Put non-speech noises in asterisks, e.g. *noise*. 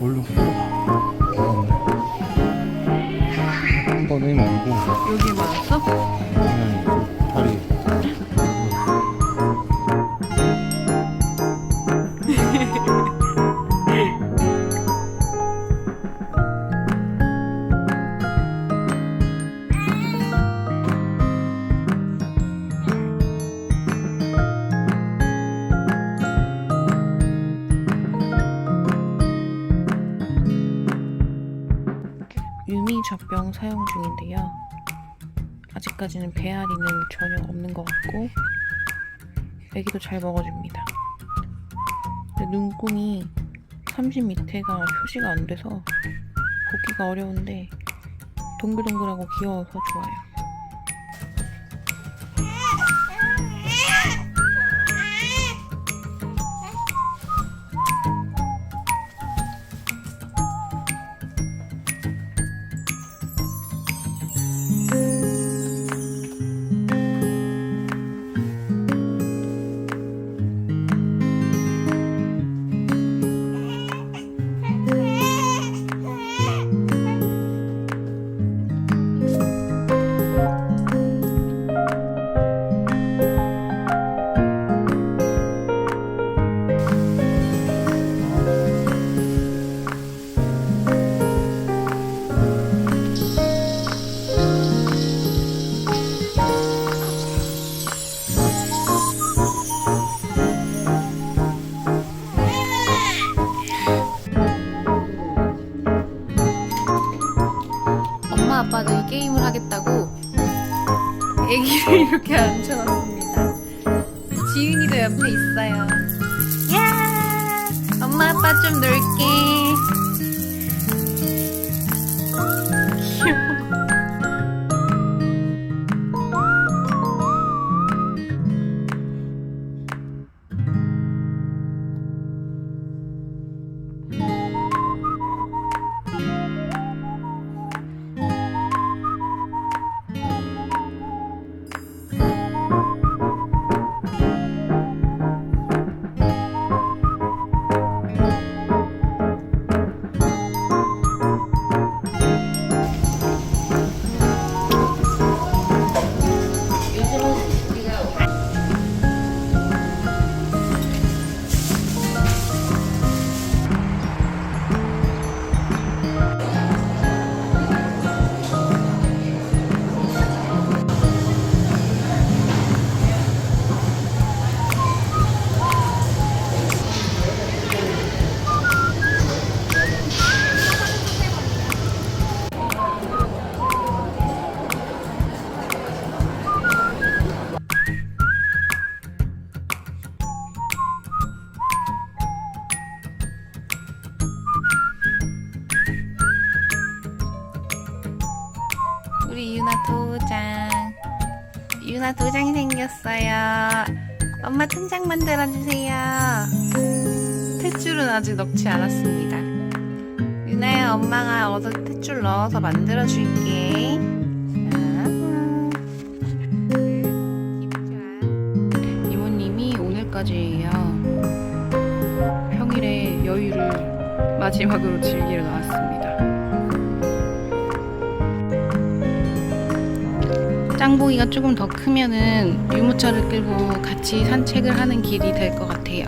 얼른 한 번에 말고 여기 많았어? 음. 네. 젖병 사용 중인데요. 아직까지는 배앓이는 전혀 없는 것 같고 애기도 잘 먹어줍니다. 눈금이 30 밑에가 표시가 안 돼서 보기가 어려운데 동글동글하고 귀여워서 좋아요. *laughs* 이렇게 앉혀놨습니다. 지윤이도 옆에 있어요. 야, 엄마 아빠 좀 놀게. 우리 유나 도장. 유나 도장이 생겼어요. 엄마 통장 만들어주세요. 탯줄은 아직 넣지 않았습니다. 유나야, 엄마가 어서 탯줄 넣어서 만들어줄게. 자. 이모님이 오늘까지예요. 평일에 여유를 마지막으로 즐기러 나왔습니다. 짱봉이가 조금 더 크면은 유모차를 끌고 같이 산책을 하는 길이 될 것 같아요.